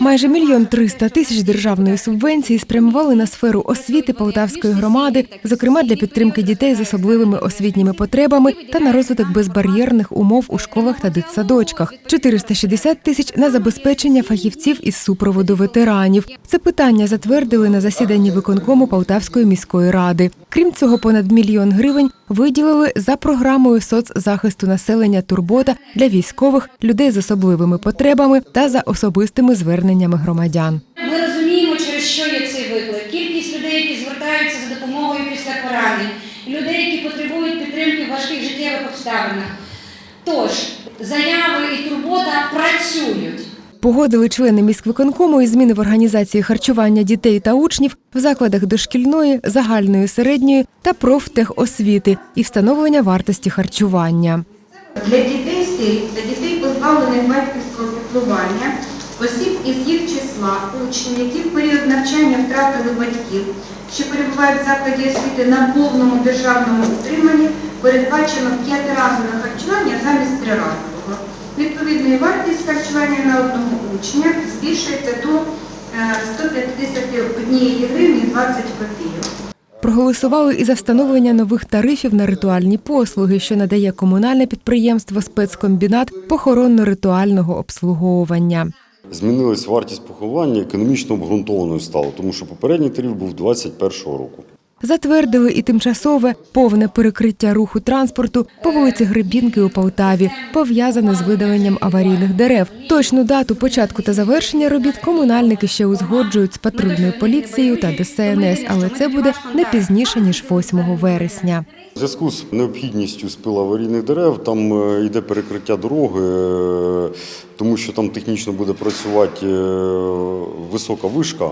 Майже мільйон триста тисяч державної субвенції спрямували на сферу освіти Полтавської громади, зокрема для підтримки дітей з особливими освітніми потребами та на розвиток безбар'єрних умов у школах та дитсадочках. 460 тисяч на забезпечення фахівців із супроводу ветеранів. Це питання затвердили на засіданні виконкому Полтавської міської ради. Крім цього, понад мільйон гривень виділили за програмою соцзахисту населення турбота для військових, людей з особливими потребами та за особистими зверненнями громадян. Ми розуміємо, через що є цей виклик. Кількість людей, які звертаються за допомогою після поранень, людей, які потребують підтримки в важких життєвих обставинах. Тож, заяви і турбота працюють. Погодили члени міськвиконкому і зміни в організації харчування дітей та учнів в закладах дошкільної, загальної середньої та профтехосвіти і встановлення вартості харчування. Для дітей сиріт та дітей, позбавлених батьківського піклування, осіб із їх числа, учнів, які в період навчання втратили батьків, що перебувають в закладі освіти на повному державному утриманні, передбачено п'ятиразове харчування замість триразового. Відповідно, і вартість харчування на одного учня збільшується до е, 151 гривні 20 копійок. Проголосували і за встановлення нових тарифів на ритуальні послуги, що надає комунальне підприємство спецкомбінат похоронно-ритуального обслуговування. Змінилась вартість поховання економічно обґрунтованою стало, тому що попередній тариф був 2021 року. Затвердили і тимчасове повне перекриття руху транспорту по вулиці Гребінки у Полтаві, пов'язане з видаленням аварійних дерев. Точну дату початку та завершення робіт комунальники ще узгоджують з патрульною поліцією та ДСНС, але це буде не пізніше ніж 8 вересня. У зв'язку з необхідністю спилу аварійних дерев там е, йде перекриття дороги, е, тому що там технічно буде працювати е, висока вишка.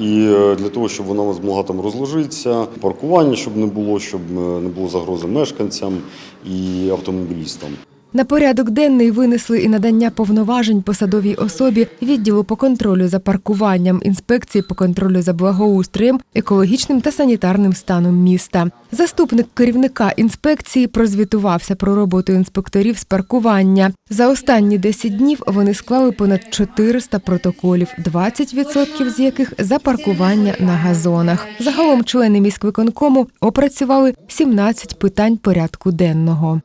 І е, для того, щоб вона змогла там розложитися, паркування, щоб не було, щоб е, не було загрози мешканцям і автомобілістам. На порядок денний винесли і надання повноважень посадовій особі відділу по контролю за паркуванням, інспекції по контролю за благоустроєм, екологічним та санітарним станом міста. Заступник керівника інспекції прозвітувався про роботу інспекторів з паркування. За останні 10 днів вони склали понад 400 протоколів, 20% з яких за паркування на газонах. Загалом члени міськвиконкому опрацювали 17 питань порядку денного.